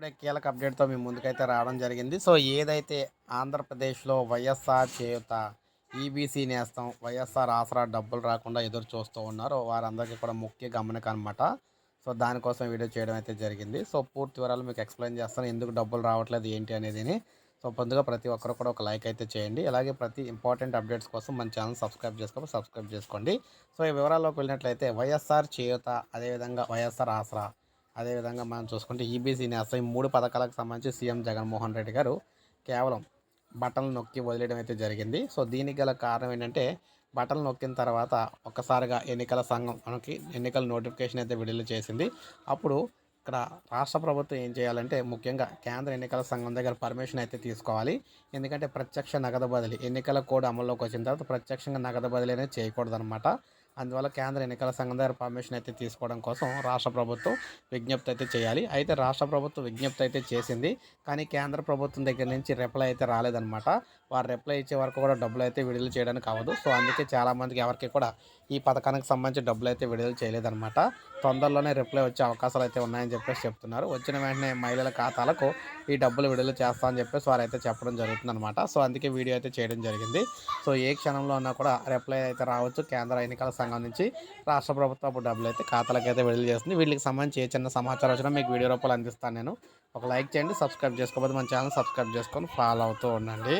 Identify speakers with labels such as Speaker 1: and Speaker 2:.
Speaker 1: ఇప్పుడే కీలక అప్డేట్తో మీ ముందుకైతే రావడం జరిగింది. సో ఏదైతే ఆంధ్రప్రదేశ్లో వైఎస్ఆర్ చేయుత ఈబీసీ నేస్తం వైఎస్ఆర్ ఆసరా డబ్బులు రాకుండా ఎదురు చూస్తూ ఉన్నారో వారందరికీ కూడా ముఖ్య గమనిక అనమాట సో దానికోసం వీడియో చేయడం అయితే జరిగింది. సో పూర్తి వివరాలు మీకు ఎక్స్ప్లెయిన్ చేస్తాను. ఎందుకు డబ్బులు రావట్లేదు ఏంటి అనేది సో ముందుగా ప్రతి ఒక్కరు కూడా ఒక లైక్ అయితే చేయండి. అలాగే ప్రతి ఇంపార్టెంట్ అప్డేట్స్ కోసం మన ఛానల్ సబ్స్క్రైబ్ చేసుకోవాలి సబ్స్క్రైబ్ చేసుకోండి. సో ఈ వివరాల్లోకి వెళ్ళినట్లయితే వైఎస్ఆర్ చేయూత అదేవిధంగా వైఎస్ఆర్ ఆసరా అదేవిధంగా మనం చూసుకుంటే ఈబీసీ నేస్తం ఈ మూడు పథకాలకు సంబంధించి సీఎం జగన్మోహన్ రెడ్డి గారు కేవలం బట్టలు నొక్కి వదిలేయడం అయితే జరిగింది. సో దీనికి గల కారణం ఏంటంటే బట్టలు నొక్కిన తర్వాత ఒక్కసారిగా ఎన్నికల సంఘం మనకి ఎన్నికల నోటిఫికేషన్ అయితే విడుదల చేసింది. అప్పుడు ఇక్కడ రాష్ట్ర ప్రభుత్వం ఏం చేయాలంటే ముఖ్యంగా కేంద్ర ఎన్నికల సంఘం దగ్గర పర్మిషన్ అయితే తీసుకోవాలి. ఎందుకంటే ప్రత్యక్ష నగదు బదిలీ ఎన్నికల కోడ్ అమల్లోకి వచ్చిన తర్వాత ప్రత్యక్షంగా నగదు బదిలీ అనేది చేయకూడదనమాట అందువల్ల కేంద్ర ఎన్నికల సంఘం దగ్గర పర్మిషన్ అయితే తీసుకోవడం కోసం రాష్ట్ర ప్రభుత్వం విజ్ఞప్తి అయితే చేయాలి. అయితే రాష్ట్ర ప్రభుత్వం విజ్ఞప్తి అయితే చేసింది. కానీ కేంద్ర ప్రభుత్వం దగ్గర నుంచి రిప్లై అయితే రాలేదన్నమాట. వారు రిప్లై ఇచ్చే వరకు కూడా డబ్బులు అయితే విడుదల చేయడానికి అవ్వదు. సో అందుకే చాలామందికి ఎవరికి కూడా ఈ పథకానికి సంబంధించి డబ్బులు అయితే విడుదల చేయలేదన్నమాట. తొందరలోనే రిప్లై వచ్చే అవకాశాలు అయితే ఉన్నాయని చెప్పేసి చెప్తున్నారు. వచ్చిన వెంటనే మహిళల ఖాతాలకు ఈ డబ్బులు విడుదల చేస్తా అని చెప్పేసి వారు అయితే చెప్పడం జరుగుతుంది అనమాట సో అందుకే వీడియో అయితే చేయడం జరిగింది. సో ఏ క్షణంలో ఉన్నా కూడా రిప్లై అయితే రావచ్చు. కేంద్ర ఎన్నికల సంఘం నుంచి రాష్ట్ర ప్రభుత్వపు డబ్బులు అయితే ఖాతాలకు అయితే విడుదల చేస్తుంది. వీళ్ళకి సంబంధించి ఏ చిన్న సమాచారం వచ్చినా మీకు వీడియో రూపాయలు అందిస్తాను నేను. ఒక లైక్ చేయండి సబ్స్క్రైబ్ చేసుకోకపోతే మన ఛానల్ సబ్స్క్రైబ్ చేసుకొని ఫాలో అవుతూ ఉండండి.